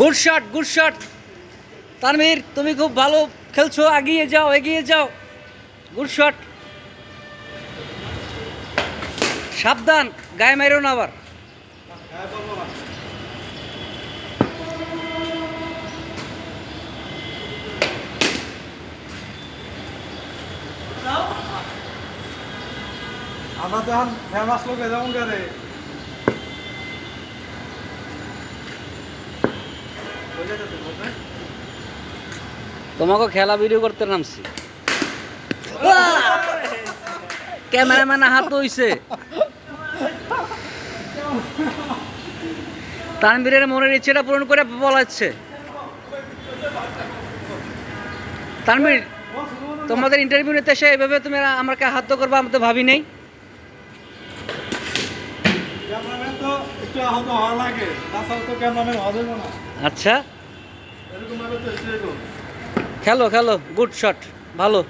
Good shot good shot Tanvir, তুমি খুব ভালো খেলছো, এগিয়ে যাও এগিয়ে যাও। গুড শট সাবধান, গায়ে মেরো না আবার। আমরা তো এখন ফেমাস লোক যেমন করে তোমাকে খেলা ভিডিও করতে নামছি। ক্যামেরাম্যান হাত হইছে তানবীরের মনের ইচ্ছেটা পূরণ করে বলাচ্ছে। তানবীর তোমাদের ইন্টারভিউ নিতে এসে এভাবে তুমি আমাকে হাত করবা আমি তো ভাবি নেই। আচ্ছা এরকম ভাবে তো এসে খেলো খেলো গুড শট ভালো।